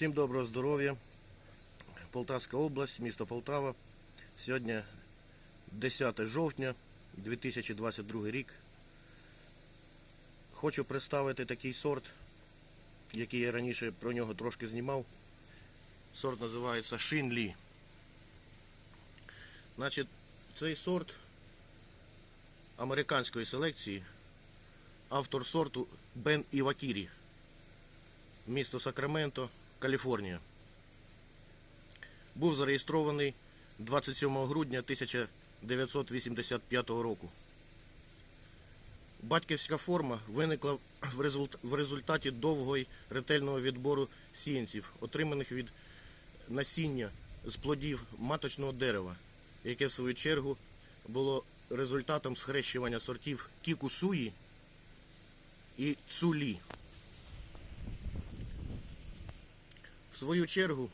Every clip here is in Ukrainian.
Всім доброго здоров'я. Полтавська область, місто Полтава. Сьогодні 10 жовтня 2022 рік. Хочу представити такий сорт, який я раніше про нього трошки знімав. Сорт називається Шинлі. Значить, цей сорт американської селекції. Автор сорту Бен Івакірі місто Сакраменто, Каліфорнія. Був зареєстрований 27 грудня 1985 року. Батьківська форма виникла в результаті довгого й ретельного відбору сіянців, отриманих від насіння з плодів маточного дерева, яке в свою чергу було результатом схрещування сортів кікусуї і цулі. В свою чергу,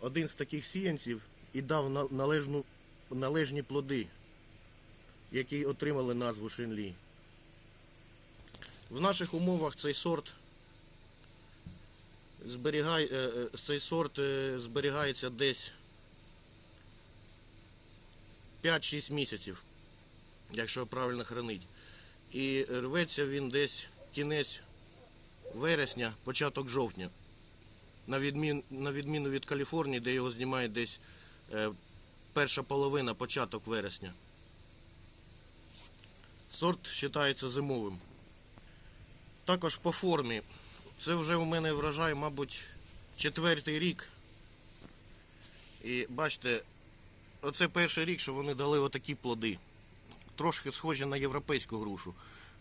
один з таких сіянців і дав належну, належні плоди, які отримали назву Шинлі. В наших умовах цей сорт зберігає, е, е, цей сорт е, зберігається десь 5-6 місяців, якщо правильно хранить. І рветься він десь кінець вересня, початок жовтня на, відмін, на відміну від Каліфорнії, де його знімають десь е, перша половина, початок вересня. Сорт вважається зимовим. Також по формі. Це вже у мене врожай, мабуть, четвертий рік. І бачите, оце перший рік, що вони дали отакі плоди. Трошки схожі на європейську грушу.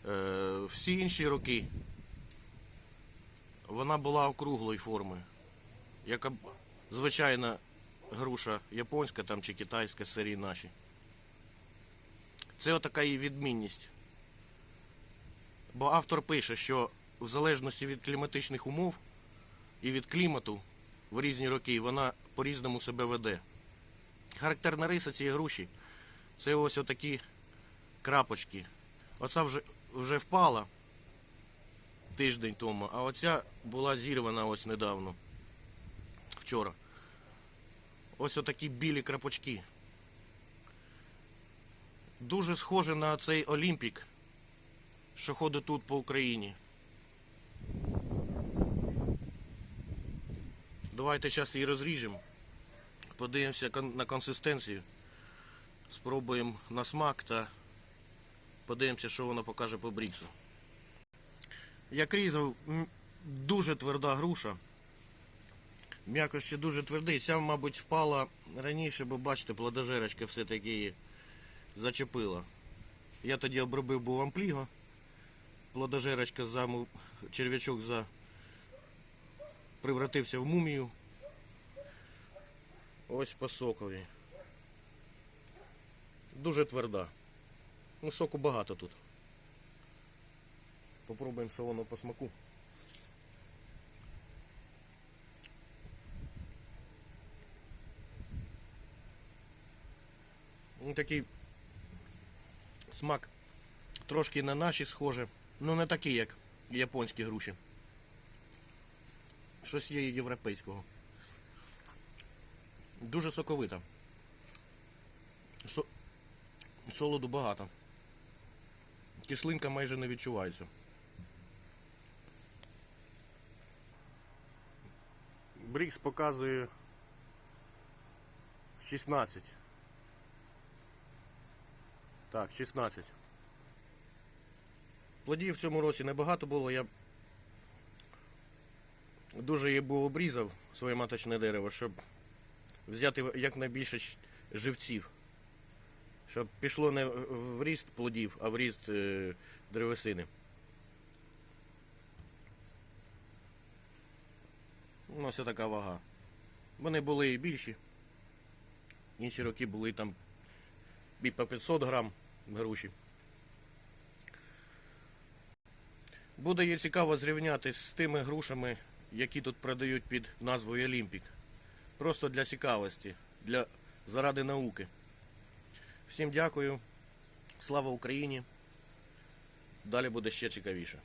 Е, всі інші роки вона була округлої форми. Яка звичайна груша японська там, чи китайська серії наші. Це отака її відмінність. Бо автор пише, що в залежності від кліматичних умов і від клімату в різні роки вона по-різному себе веде. Характерна риса цієї груші це ось отакі крапочки. Оця вже, вже впала тиждень тому, а оця була зірвана ось недавно. Вчора. Ось отакі білі крапочки. Дуже схоже на цей Олімпік, що ходить тут по Україні. Давайте зараз її розріжемо. Подивимося на консистенцію. Спробуємо на смак та подивимося, що воно покаже по бріксу. Як різав, дуже тверда груша. М'яко ще дуже твердий. Ця, мабуть, впала раніше, бо бачите, плодожерочка все-таки її зачепила. Я тоді обробив був ампліго. Плодожерочка заму, черв'ячок за превратився в мумію. Ось по сокові. Дуже тверда. Ну, соку багато тут. Попробуємо, що воно по смаку. Такий смак трошки на наші схоже. Ну не такий, як японські груші. Щось є європейського. Дуже соковита. Со... Солоду багато. Кислинка майже не відчувається. Брікс показує 16. Так, 16. Плодів в цьому році небагато було. Я дуже її був обрізав своє маточне дерево, щоб взяти якнайбільше живців. Щоб пішло не в ріст плодів, а в ріст е, древесини. Ну, ось така вага. Вони були і більші. Інші роки були там і по 500 грам груші. Буде її цікаво зрівняти з тими грушами, які тут продають під назвою Олімпік. Просто для цікавості, для, заради науки. Всім дякую. Слава Україні. Далі буде ще цікавіше.